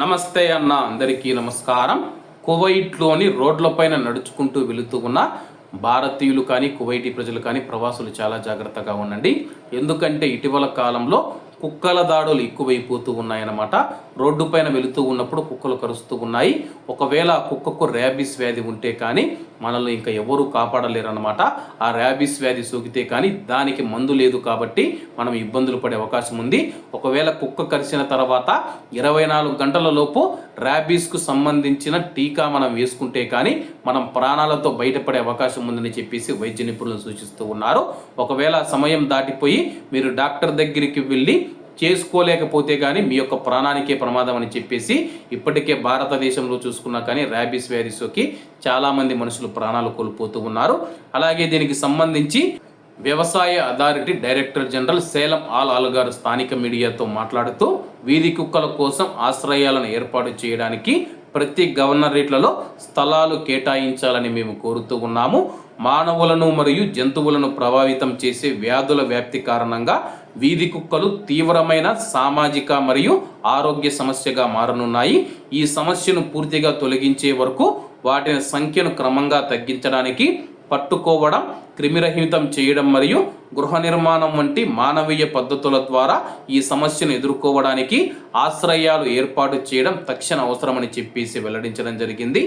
నమస్తే అన్న అందరికీ నమస్కారం. కువైట్లోని రోడ్లపైన నడుచుకుంటూ వెళుతూ ఉన్న భారతీయులు కానీ కువైటీ ప్రజలు కానీ ప్రవాసులు చాలా జాగ్రత్తగా ఉండండి. ఎందుకంటే ఇటీవల కాలంలో కుక్కల దాడులు ఎక్కువైపోతూ ఉన్నాయన్నమాట. రోడ్డు పైన వెళుతూ ఉన్నప్పుడు కుక్కలు కరుస్తూ ఉన్నాయి. ఒకవేళ కుక్కకు ర్యాబీస్ వ్యాధి ఉంటే కానీ మనల్ని ఇంకా ఎవరూ కాపాడలేరన్నమాట. ఆ ర్యాబీస్ వ్యాధి సోకితే కానీ దానికి మందు లేదు కాబట్టి మనం ఇబ్బందులు పడే అవకాశం ఉంది. ఒకవేళ కుక్క కరిసిన తర్వాత ఇరవై నాలుగు గంటల లోపు ర్యాబీస్కు సంబంధించిన టీకా మనం వేసుకుంటే కానీ మనం ప్రాణాలతో బయటపడే అవకాశం ఉందని చెప్పేసి వైద్య నిపుణులు సూచిస్తూ ఉన్నారు. ఒకవేళ సమయం దాటిపోయి మీరు డాక్టర్ దగ్గరికి వెళ్ళి చేసుకోలేకపోతే కానీ మీ యొక్క ప్రాణానికే ప్రమాదం అని చెప్పేసి ఇప్పటికే భారతదేశంలో చూసుకున్నా కానీ ర్యాబిస్ వ్యాధి సోకి చాలామంది మనుషులు ప్రాణాలు కోల్పోతూ ఉన్నారు. అలాగే దీనికి సంబంధించి వ్యవసాయ అథారిటీ డైరెక్టర్ జనరల్ సేలం ఆల్ ఆల్ గారు స్థానిక మీడియాతో మాట్లాడుతూ వీధి కుక్కల కోసం ఆశ్రయాలను ఏర్పాటు చేయడానికి ప్రతి గవర్నరేట్లలో స్థలాలు కేటాయించాలని మేము కోరుతూ ఉన్నాము. మానవులను మరియు జంతువులను ప్రభావితం చేసే వ్యాధుల వ్యాప్తి కారణంగా వీధి కుక్కలు తీవ్రమైన సామాజిక మరియు ఆరోగ్య సమస్యగా మారనున్నాయి. ఈ సమస్యను పూర్తిగా తొలగించే వరకు వాటి సంఖ్యను క్రమంగా తగ్గించడానికి పట్టుకోవడం క్రిమిరహితం చేయడం మరియు గృహ నిర్మాణం వంటి మానవీయ పద్ధతుల ద్వారా ఈ సమస్యను ఎదుర్కోవడానికి ఆశ్రయాలు ఏర్పాటు చేయడం తక్షణ అవసరమని చెప్పేసి వెల్లడించడం జరిగింది.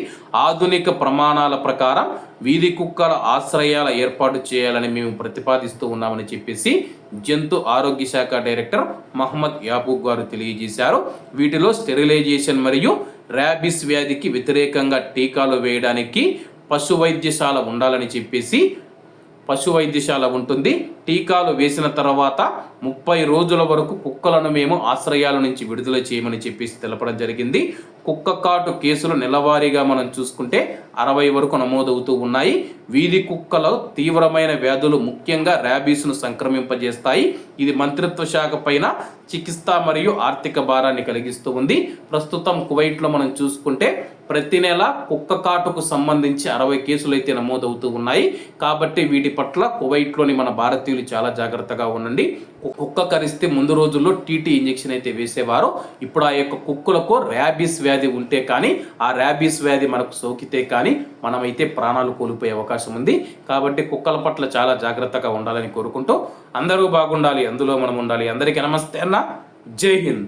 ఆధునిక ప్రమాణాల ప్రకారం వీధి కుక్కల ఆశ్రయాల ఏర్పాటు చేయాలని మేము ప్రతిపాదిస్తూ ఉన్నామని చెప్పేసి జంతు ఆరోగ్య శాఖ డైరెక్టర్ మహమ్మద్ యాబూబ్ గారు తెలియజేశారు. వీటిలో స్టెరిలైజేషన్ మరియు ర్యాబిస్ వ్యాధికి వ్యతిరేకంగా టీకాలు వేయడానికి పశు వైద్యశాల ఉండాలని చెప్పేసి పశు వైద్యశాల ఉంటుంది. టీకాలు వేసిన తర్వాత ముప్పై రోజుల వరకు కుక్కలను మేము ఆశ్రయాల నుంచి విడుదల చేయమని చెప్పేసి తెలపడం జరిగింది. కుక్క కాటు కేసులు నెలవారీగా మనం చూసుకుంటే అరవై వరకు నమోదవుతూ ఉన్నాయి. వీధి కుక్కల తీవ్రమైన వ్యాధులు ముఖ్యంగా ర్యాబీస్ను సంక్రమింపజేస్తాయి. ఇది మంత్రిత్వ శాఖ పైన చికిత్స మరియు ఆర్థిక భారాన్ని కలిగిస్తూ ఉంది. ప్రస్తుతం కువైట్లో మనం చూసుకుంటే ప్రతి నెల కుక్క కాటుకు సంబంధించి అరవై కేసులు అయితే నమోదవుతూ ఉన్నాయి. కాబట్టి వీటి పట్ల కువైట్లోని మన భారతీయులు చాలా జాగ్రత్తగా ఉండండి. కుక్క కరిస్తే ముందు రోజుల్లో టీటీ ఇంజెక్షన్ అయితే వేసేవారు. ఇప్పుడు ఆ యొక్క కుక్కలకు ర్యాబీస్ వ్యాధి ఉంటే కానీ ఆ ర్యాబీస్ వ్యాధి మనకు సోకితే కానీ మనమైతే ప్రాణాలు కోల్పోయే అవకాశం ఉంది. కాబట్టి కుక్కల పట్ల చాలా జాగ్రత్తగా ఉండాలని కోరుకుంటూ అందరూ బాగుండాలి అందులో మనం ఉండాలి. అందరికీ నమస్తే అన్న. జై హింద్.